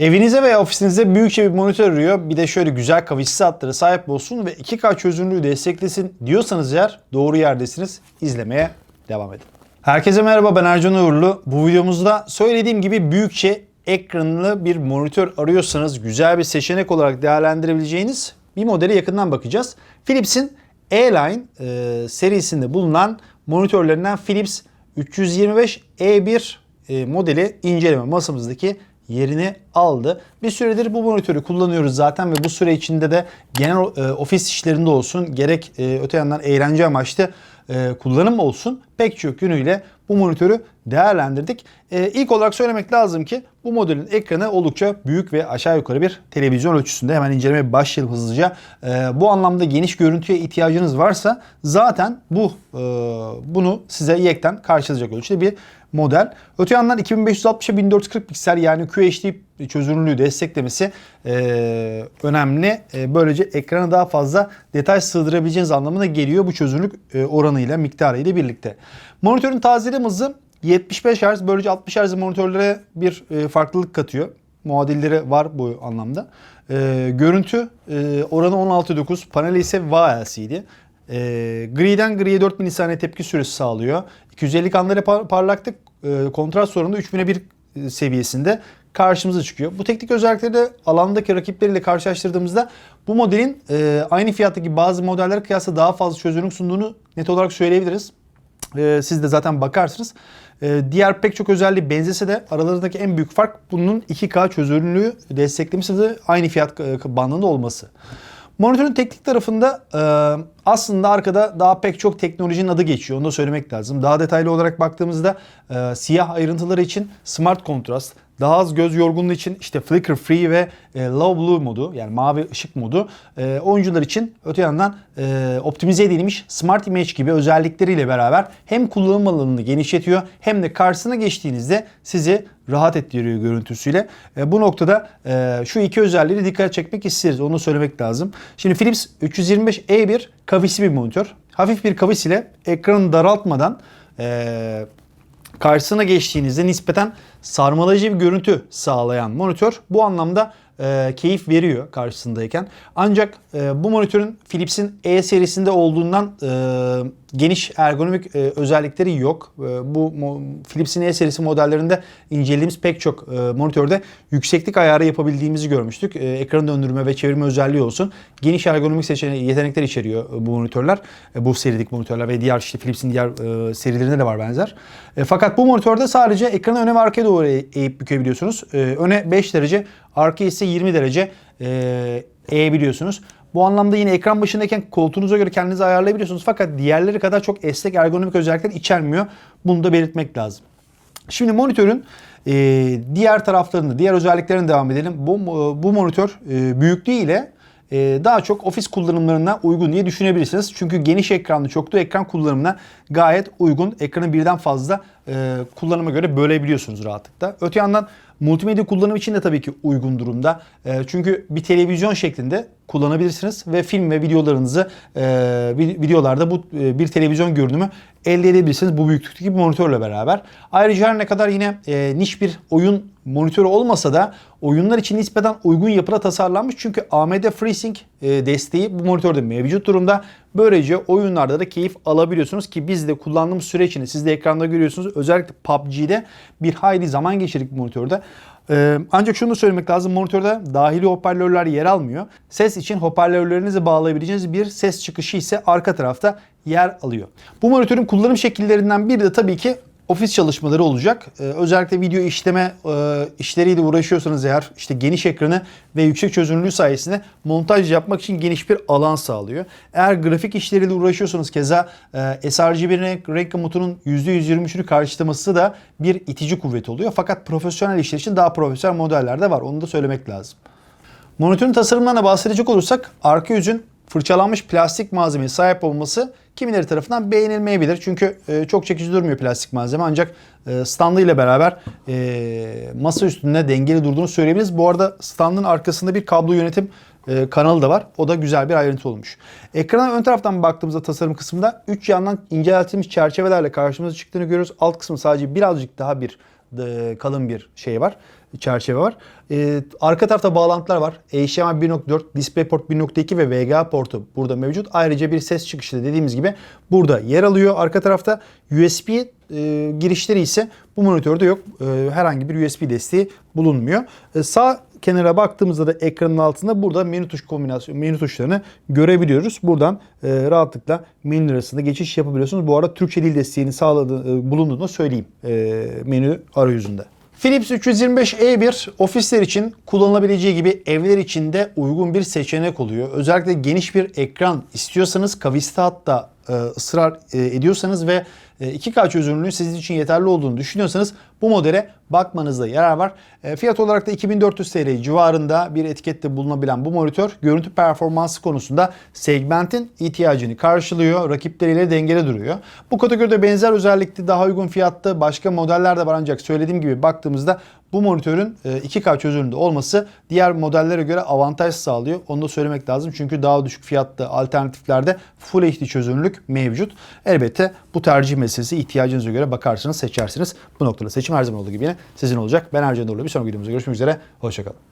Evinize veya ofisinize büyükçe bir monitör arıyor. Bir de şöyle güzel kavişsiz hatlara sahip olsun ve 2K çözünürlüğü desteklesin diyorsanız eğer doğru yerdesiniz. İzlemeye devam edin. Herkese merhaba ben Ercan Uğurlu. Bu videomuzda söylediğim gibi büyükçe ekranlı bir monitör arıyorsanız güzel bir seçenek olarak değerlendirebileceğiniz bir modele yakından bakacağız. Philips'in E-Line e, serisinde bulunan monitörlerinden Philips 325 E1 e, modeli inceleme masamızdaki yerini aldı. Bir süredir bu monitörü kullanıyoruz zaten ve bu süre içinde de genel e, ofis işlerinde olsun gerek e, öte yandan eğlence amaçlı e, kullanım olsun pek çok yönüyle bu monitörü değerlendirdik. E, ilk olarak söylemek lazım ki bu modelin ekranı oldukça büyük ve aşağı yukarı bir televizyon ölçüsünde. Hemen incelemeye başlayalım hızlıca. E, bu anlamda geniş görüntüye ihtiyacınız varsa zaten bu e, bunu size yekten karşılayacak ölçüde bir model. Öte yandan 2560'a 1440 piksel yani QHD çözünürlüğü desteklemesi e, önemli. E, böylece ekrana daha fazla detay sığdırabileceğiniz anlamına geliyor bu çözünürlük e, oranıyla, miktarıyla birlikte. Monitörün tazeleme hızı 75 Hz, böylece 60 Hz monitörlere bir e, farklılık katıyor. Muadilleri var bu anlamda. E, görüntü e, oranı 16.9, paneli ise VLCD. E, griden griye 4 milisaniye tepki süresi sağlıyor. 250 kanlara par- parlaklık e, kontrast oranında 3001 seviyesinde karşımıza çıkıyor. Bu teknik özellikleri de alandaki rakipleriyle karşılaştırdığımızda bu modelin e, aynı fiyattaki bazı modellere kıyasla daha fazla çözünürlük sunduğunu net olarak söyleyebiliriz. E, siz de zaten bakarsınız. E, diğer pek çok özelliği benzese de aralarındaki en büyük fark bunun 2K çözünürlüğü desteklemesi de aynı fiyat e, bandında olması. Monitörün teknik tarafında e, aslında arkada daha pek çok teknolojinin adı geçiyor. Onu da söylemek lazım. Daha detaylı olarak baktığımızda e, siyah ayrıntıları için Smart Contrast, daha az göz yorgunluğu için işte Flicker Free ve e, Low Blue modu yani mavi ışık modu e, oyuncular için öte yandan e, optimize edilmiş Smart Image gibi özellikleriyle beraber hem kullanım alanını genişletiyor hem de karşısına geçtiğinizde sizi rahat ettiriyor görüntüsüyle. E, bu noktada e, şu iki özelliği dikkat çekmek isteriz. Onu söylemek lazım. Şimdi Philips 325E1 kavisli bir monitör. Hafif bir kavis ile ekranı daraltmadan e, karşısına geçtiğinizde nispeten sarmalayıcı bir görüntü sağlayan monitör bu anlamda e, keyif veriyor karşısındayken. Ancak e, bu monitörün Philips'in E serisinde olduğundan e, geniş ergonomik e, özellikleri yok. E, bu Philips'in E serisi modellerinde incelediğimiz pek çok e, monitörde yükseklik ayarı yapabildiğimizi görmüştük. E, ekran döndürme ve çevirme özelliği olsun. Geniş ergonomik seçeneği, yetenekler içeriyor e, bu monitörler. E, bu serilik monitörler ve diğer işte Philips'in diğer e, serilerinde de var benzer. E, fakat bu monitörde sadece ekranı öne ve arkaya doğru e- eğip bükebiliyorsunuz. E, öne 5 derece, arkaya ise 20 derece e, eğebiliyorsunuz. Bu anlamda yine ekran başındayken koltuğunuza göre kendinizi ayarlayabiliyorsunuz. Fakat diğerleri kadar çok esnek ergonomik özellikler içermiyor. Bunu da belirtmek lazım. Şimdi monitörün e, diğer taraflarını, diğer özelliklerine devam edelim. Bu, bu monitör e, büyüklüğüyle e, daha çok ofis kullanımlarına uygun diye düşünebilirsiniz. Çünkü geniş ekranlı çoklu ekran kullanımına gayet uygun. Ekranı birden fazla e, kullanıma göre bölebiliyorsunuz rahatlıkla. Öte yandan multimedya kullanımı için de tabii ki uygun durumda. E, çünkü bir televizyon şeklinde kullanabilirsiniz ve film ve videolarınızı e, vi- videolarda bu e, bir televizyon görünümü elde edebilirsiniz bu büyüklükteki bir monitörle beraber. Ayrıca her ne kadar yine e, niş bir oyun monitörü olmasa da oyunlar için nispeten uygun yapıda tasarlanmış. Çünkü AMD FreeSync e, desteği bu monitörde mevcut durumda. Böylece oyunlarda da keyif alabiliyorsunuz ki biz de kullandığımız süre içinde siz de ekranda görüyorsunuz. Özellikle PUBG'de bir hayli zaman geçirdik monitörde. Ee, ancak şunu da söylemek lazım. Monitörde dahili hoparlörler yer almıyor. Ses için hoparlörlerinizi bağlayabileceğiniz bir ses çıkışı ise arka tarafta yer alıyor. Bu monitörün kullanım şekillerinden biri de tabii ki ofis çalışmaları olacak. Ee, özellikle video işleme e, işleriyle uğraşıyorsanız eğer işte geniş ekranı ve yüksek çözünürlüğü sayesinde montaj yapmak için geniş bir alan sağlıyor. Eğer grafik işleriyle uğraşıyorsanız keza e, sRGB renk, renk komutunun %123'ünü karşılaması da bir itici kuvvet oluyor. Fakat profesyonel işler için daha profesyonel modeller de var. Onu da söylemek lazım. Monitörün tasarımlarına bahsedecek olursak arka yüzün fırçalanmış plastik malzemeye sahip olması kimileri tarafından beğenilmeyebilir. Çünkü e, çok çekici durmuyor plastik malzeme ancak e, standı ile beraber e, masa üstünde dengeli durduğunu söyleyebiliriz. Bu arada standın arkasında bir kablo yönetim e, kanalı da var. O da güzel bir ayrıntı olmuş. Ekrana ön taraftan baktığımızda tasarım kısmında 3 yandan inceltilmiş çerçevelerle karşımıza çıktığını görüyoruz. Alt kısmı sadece birazcık daha bir kalın bir şey var. çerçeve var. Ee, arka tarafta bağlantılar var. HDMI 1.4, DisplayPort 1.2 ve VGA portu burada mevcut. Ayrıca bir ses çıkışı da dediğimiz gibi burada yer alıyor. Arka tarafta USB e, girişleri ise bu monitörde yok. E, herhangi bir USB desteği bulunmuyor. E, sağ kenara baktığımızda da ekranın altında burada menü tuş kombinasyon menü tuşlarını görebiliyoruz. Buradan e, rahatlıkla menü arasında geçiş yapabiliyorsunuz. Bu arada Türkçe dil desteğini sağladığı e, bulunduğunu söyleyeyim e, menü arayüzünde. Philips 325E1 ofisler için kullanılabileceği gibi evler için de uygun bir seçenek oluyor. Özellikle geniş bir ekran istiyorsanız kavisli hatta e, ısrar e, ediyorsanız ve e, 2K çözünürlüğün sizin için yeterli olduğunu düşünüyorsanız bu modele bakmanızda yarar var. E, fiyat olarak da 2400 TL civarında bir etikette bulunabilen bu monitör görüntü performansı konusunda segmentin ihtiyacını karşılıyor. Rakipleriyle dengede duruyor. Bu kategoride benzer özellikli daha uygun fiyatta başka modeller de var ancak söylediğim gibi baktığımızda bu monitörün e, 2K çözünürlüğünde olması diğer modellere göre avantaj sağlıyor. Onu da söylemek lazım. Çünkü daha düşük fiyatta alternatiflerde Full HD çözünürlük mevcut. Elbette bu tercih meselesi ihtiyacınıza göre bakarsınız, seçersiniz. Bu noktada seçim her zaman olduğu gibi yine sizin olacak. Ben Ercan Doğru. Bir sonraki videomuzda görüşmek üzere. Hoşçakalın.